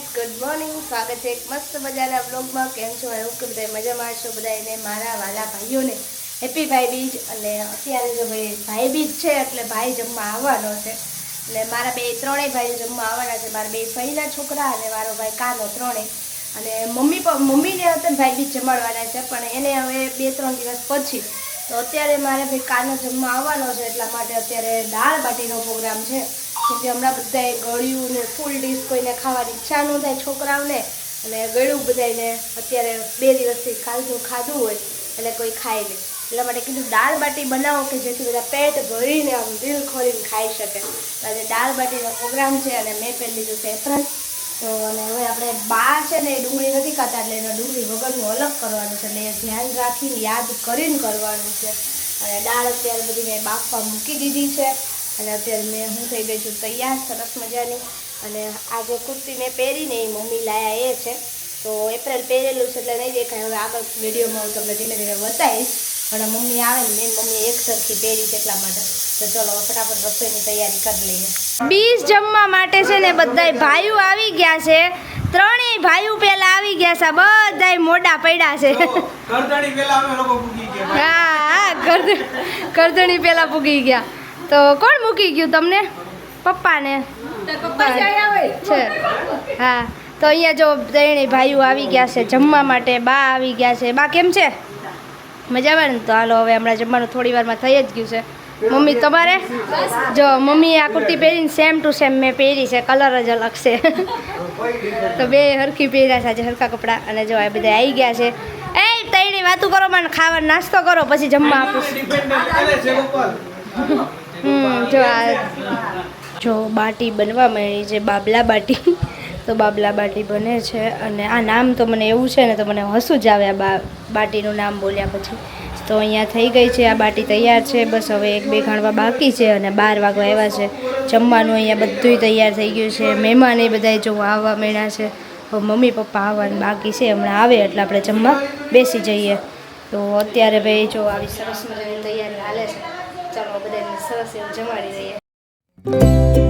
Good morning સ્વાગત છે એક મસ્ત મજાના બ્લોગમાં કેમ છો? એવું કે બધા મજામાં છો બધાને મારા વાલા ભાઈઓને હેપી ભાઈ બીજ અને અત્યારે જો ભાઈ ભાઈ બીજ છે, એટલે ભાઈ જમવા આવવાનો છે. એટલે મારા બે, ત્રણેય ભાઈઓ જમવા આવવાના છે. મારા બે ભાઈના છોકરા અને મારો ભાઈ કાનો ત્રણેય. અને મમ્મી પણ, મમ્મીને હતા ભાઈ બીજ જમાડવાના છે, પણ એને હવે બે, ત્રણ દિવસ પછી તો અત્યારે મારે ભાઈ કાનો જમવા આવવાનો છે, એટલા માટે અત્યારે દાળ બાટીનો પ્રોગ્રામ છે. કેમ કે હમણાં બધાએ ગળ્યું ને ફૂલ ડીશ કોઈને ખાવાની ઈચ્છા ન થાય છોકરાઓને, અને ગળ્યું બધાને અત્યારે બે દિવસથી ખાધું ખાધું હોય, એટલે કોઈ ખાય નહીં. એટલા માટે કીધું દાળ બાટી બનાવો કે જેથી બધા પેટ ભરીને આમ દિલ ખોલીને ખાઈ શકે. આજે દાળ બાટીનો પ્રોગ્રામ છે અને મેં પહેરી લીધું છે તો અને હવે આપણે બા છે ને એ ડુંગળી નથી ખાતા એટલે એનો ડુંગળી વગરનું અલગ કરવાનું છે એટલે ધ્યાન રાખીને યાદ કરીને કરવાનું છે. અને દાળ અત્યારે બધી મેં બાફવા મૂકી દીધી છે. અને અત્યારે મેં હું થઈ ગઈ છું, તૈયાર, સરસ મજાની. અને આ જે કુર્તી મેં પહેરીને એ મમ્મી લાયા એ છે. તો એપ્રિલ પહેરેલું છે એટલે નહીં દેખાય. હવે આગળ વિડીયોમાં હું તમને ધીમે ધીમે બતાવીશ. અને મમ્મી આવે ને મેં મમ્મી એક સરખી પહેરી છે એટલા માટે. તો ચલો હવે ફટાફટ રસોઈની તૈયારી કરી લઈએ. બીજ જમવા માટે છે ને બધાય ભાઈઓ આવી ગયા છે. ત્રણેય ભાઈઓ પહેલા આવી ગયા છે. બધાય મોડા પડ્યા છે. હા હા કરદ- કરદણી પૂગી ગયા. તો કોણ મૂકી ગયું તમને? પપ્પાને. છે. હા. તો અહીંયા જો ત્રણેય ભાઈઓ આવી ગયા છે જમવા માટે. બા આવી ગયા છે. બા કેમ છે? મજામાં ને તો હાલો હવે હમણાં જમવાનું થોડી વારમાં થઈ જ ગયું છે. મમ્મી તમારે? જો મમ્મી આ કુર્તી પહેરીને સેમ ટુ સેમ મેં પહેરી છે કલર જ અલગ છે. તો બે હરખી પહેર્યા છે આજે હરખા કપડાં. અને જો આ બધા આવી ગયા છે. એ તૈણી વાતું કરો મને ખાવા નાસ્તો કરો પછી જમવા આપું. જો આ જો બાટી બનવા માંડી છે બાબલા બાટી. તો બાબલા બાટી બને છે અને આ નામ તો મને એવું છે ને તો મને હસું જ આવે આ બા, બાટીનું નામ બોલ્યા પછી. તો અહીંયા થઈ ગઈ છે, આ બાટી તૈયાર છે. બસ હવે એક બે ખાણવા બાકી છે અને બાર વાગવા આવ્યા છે. જમવાનું અહીંયા બધુંય તૈયાર થઈ ગયું છે. મહેમાન એ બધા જો આવવા મેળ્યા છે. મમ્મી, પપ્પા આવવાનું બાકી છે. હમણાં આવે એટલે આપણે જમવા બેસી જઈએ. તો અત્યારે ભાઈ જો આવી સરસ મજાની તૈયારી હાલે છે. ચાલો બધાને સરસ એવું જમાડી દઈએ.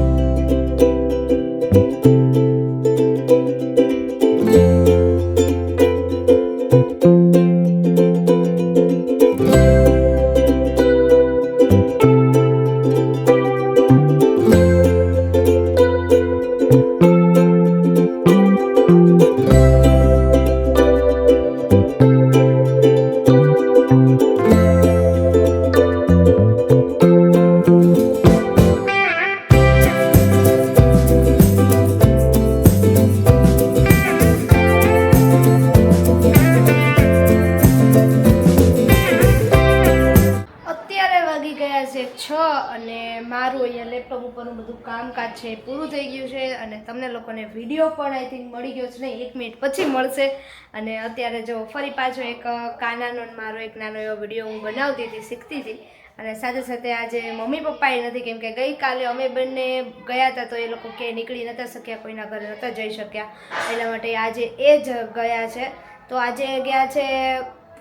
વાગી ગયા છે અને મારું અહીંયા લેપટોપ ઉપરનું બધું કામકાજ છે પૂરું થઈ ગયું છે અને તમને લોકોને વીડિયો પણ આઈ થિંક મળી ગયો છે નહીં એક મિનિટ પછી મળશે. અને અત્યારે જો ફરી પાછો એક કાનાનો મારો એક નાનો એવો વીડિયો હું બનાવતી હતી, શીખતી હતી. અને સાથે સાથે આજે મમ્મી પપ્પાએ નથી, કેમ કે ગઈકાલે અમે બંને ગયા હતા તો એ લોકો કે નીકળી નહોતા શક્યા, કોઈના ઘરે નહોતા જઈ શક્યા. એટલા માટે આજે એ જ ગયા છે. તો આજે ગયા છે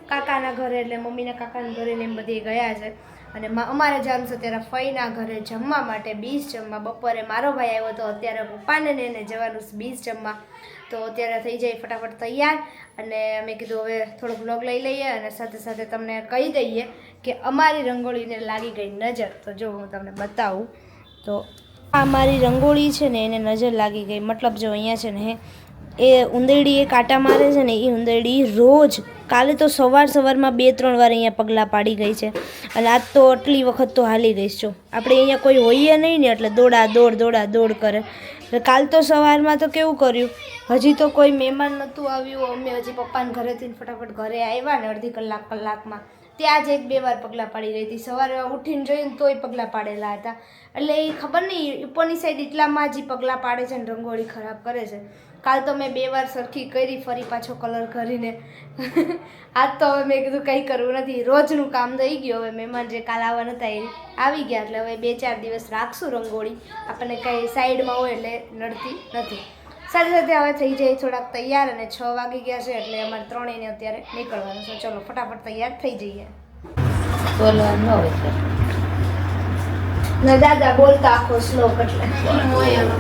કાકાના ઘરે, એટલે મમ્મીના કાકાના ઘરે ને એમ બધી ગયા છે. અને અમારે જવાનું છે ત્યારે ફઈના ઘરે જમવા માટે બીજ જમવા. બપોરે મારો ભાઈ આવ્યો તો અત્યારે પપ્પાને ને એને જવાનું બીજ જમવા. તો અત્યારે થઈ જાય ફટાફટ તૈયાર. અને અમે કીધું હવે થોડો બ્લોગ લઈ લઈએ અને સાથે સાથે તમને કહી દઈએ કે અમારી રંગોળીને લાગી ગઈ નજર. તો જો હું તમને બતાવું. તો આ મારી રંગોળી છે ને એને નજર લાગી ગઈ. મતલબ જો અહીંયા છે ને એ ઉંદરડી એ કાંટા મારે છે ને, એ ઉંદરડી રોજ કાલે તો સવાર સવારમાં બે ત્રણ વાર અહીંયા પગલાં પાડી ગઈ છે. અને આજ તો આટલી વખત તો હાલી ગઈ છો. આપણે અહીંયા કોઈ હોઈએ નહીં ને, એટલે દોડા, દોડ દોડા, દોડ કરે. એટલે કાલ તો સવારમાં તો કેવું કર્યું? હજી તો કોઈ મહેમાન નહોતું આવ્યું. અમે હજી પપ્પાને ઘરેથી ફટાફટ ઘરે આવ્યા ને અડધી કલાક કલાકમાં. ત્યાં જ એક બે વાર પગલાં પાડી રહી હતી. સવારે ઉઠીને જોઈને તોય પગલાં પાડેલા હતા. એટલે એ ખબર નહીં ઉપરની સાઈડ એટલામાં જ પગલાં પાડે છે ને રંગોળી ખરાબ કરે છે. કાલ તો મેં બે વાર સરખી કરી, ફરી પાછો કલર કરીને. આજ તો હવે મેં કીધું કંઈ કરવું નથી. રોજનું કામ થઈ ગયું. હવે મહેમાન જે કાલ આવવાના હતા એ આવી ગયા. એટલે હવે બે ચાર દિવસ રાખશું રંગોળી. આપણને કંઈ સાઈડમાં હોય એટલે નડતી નથી. સાથે સાથે હવે થઈ જાય થોડાક તૈયાર અને છ વાગી ગયા છે એટલે અમારે ત્રણેયને અત્યારે નીકળવાનું છે. ચલો ફટાફટ તૈયાર થઈ જઈએ. બોલવાનું હોય ને દાદા બોલતા આખો શ્લોક એટલે.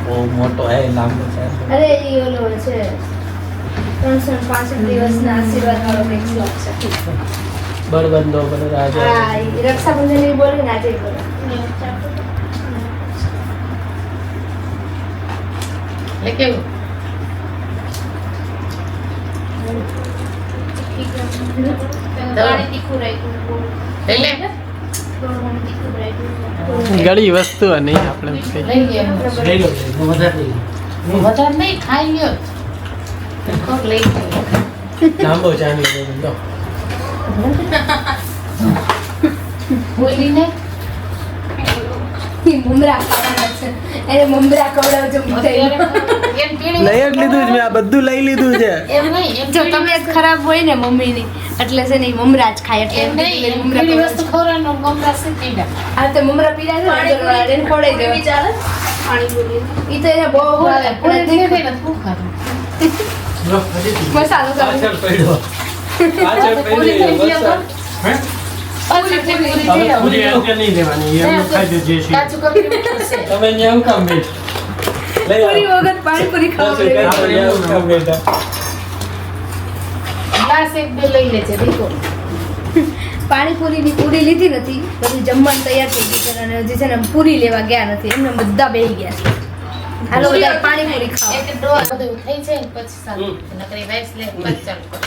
બહુ મોટો હે લાંબો છે. અરે એ ઓલો છે ત્રણસો પાંસઠ દિવસના આશીર્વાદ વાળો કંઈક શ્લોક છે. બળબંધો હા રક્ષાબંધન એ બોલે ને આજે બોલે. એટલે કેવું? એટલે? ગળી વસ્તુ નહીં આપણે વધારે નહીં ખાઈ લ્યો. કોક લઈ ગયો લાંબો. બોલીને એ ખાવાના છે. એને મુમરા ખવડાવજો લઈ જ લીધું છે મેં આ બધું લઈ લીધું છે. એમ નહીં જો તબિયત ખરાબ હોય ને મમ્મીની એટલે છે ને મમરા જ ખાય એટલે એમ નહીં મમરા વસ્તુ ખોરાનો મમરા શીખી પીડા આ તો મમરા પીડા છે પાણી ને તો એને પાણી દેવા ઈ તો એને બહુ ભાવે પૂરી ગઈ ને શું કરું? મસાલો પાછળ પડ્યો. પાછળ પૂરી પડ્યો, હે? પૂરી પૂરી નહીં દેવાની એમનું ખાઈ દેજે છે કાચું કપડી તમે અહીંયા કામ બેઠ? પૂરી વગર પાણીપુરી ની ખાવા આપણે અહીંયા હું કામ બેઠા? ગ્લાસ એક બે લઈ લેજે દીકો પાણીપુરીની પૂરી લીધી નથી બધું જમવાનું તૈયાર થઈ ગયું છે અને હજી છે ને પૂરી લેવા ગયા નથી. એમને બધા બેહી ગયા છે. હાલો બધા પાણીપુરી ખાવા એક ડોર બધું થઈ જાય ને પછી સારું. નકરી વાઈસ લે પછી ચાલુ. કરો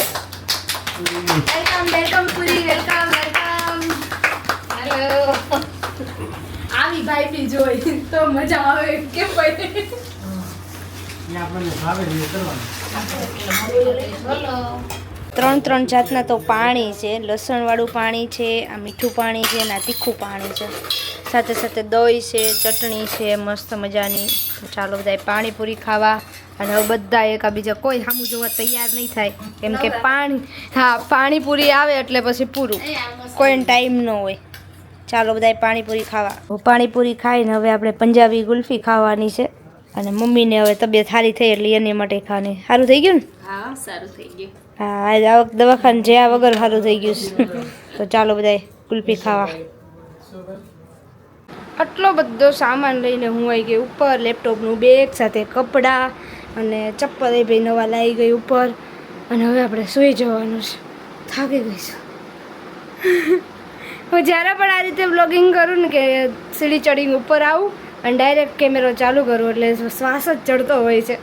વેલકમ વેલકમ પૂરી વેલકમ વેલકમ હેલો. આવી ભાઈ બી જોઈ તો મજા આવે કે ભાઈ. આપણને ભાવે કરવાનું. ત્રણ ત્રણ જાતના તો પાણી છે. લસણવાળું પાણી છે આ મીઠું પાણી છે અને આ તીખું પાણી છે. સાથે સાથે દહીં છે ચટણી છે મસ્ત મજાની. ચાલો બધા પાણીપુરી ખાવા. અને હવે બધા એકાબીજા કોઈ સામું જોવા તૈયાર નહીં થાય. કેમ કે પાણી હા પાણીપુરી આવે એટલે પછી પૂરું. કોઈને ટાઈમ ન હોય. ચાલો બધા પાણીપુરી ખાવા. પાણીપુરી ખાઈને હવે આપણે પંજાબી ગુલ્ફી ખાવાની છે. અને મમ્મીને હવે તબિયત સારી થઈ એટલે એની માટે ખાવાની. સારું થઈ ગયું ને? હા સારું થઈ ગયું. હા આજે આ વખતે દવાખાને જયા વગર સારું થઈ ગયું છે. તો ચાલો બધા ગુલ્ફી ખાવા. આટલો બધો સામાન લઈને હું આવી ગઈ ઉપર લેપટોપનું બેગ સાથે કપડાં અને ચપ્પલ એ ભાઈ નવા લાવી ગઈ ઉપર. અને હવે આપણે સૂઈ જવાનું છે. થાકી ગઈ છું. હું જ્યારે પણ આ રીતે બ્લોગિંગ કરું ને કે સીડી ચડીને ઉપર આવું અને ડાયરેક્ટ કેમેરો ચાલુ કરું, એટલે શ્વાસ જ ચડતો હોય છે.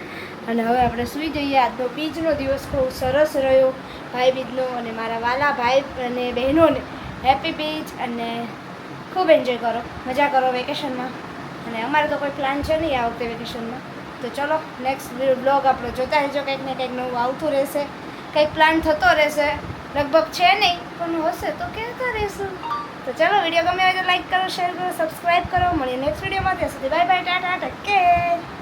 અને હવે આપણે સૂઈ જઈએ. આજનો બીજનો દિવસ બહુ સરસ રહ્યો. ભાઈ બીજનો અને મારા વાલા ભાઈ અને બહેનોને હેપી બીચ અને ખૂબ એન્જોય કરો. મજા કરો વેકેશનમાં અને અમારે તો કોઈ પ્લાન છે નહીં આ વખતે વેકેશનમાં તો ચલો નેક્સ્ટ બ્લોગ આપણો જોતા રહેજો. કંઈક ને કંઈક નવું આવતું રહેશે. કંઈક પ્લાન થતો રહેશે. લગભગ છે નહીં, પણ હશે તો કહેતા રહેશું. તો ચાલો વીડિયો ગમે હોય તો લાઈક કરો શેર કરો સબસ્ક્રાઈબ કરો. મળીએ નેક્સ્ટ વિડીયોમાં ત્યાં સુધી bye bye tata take care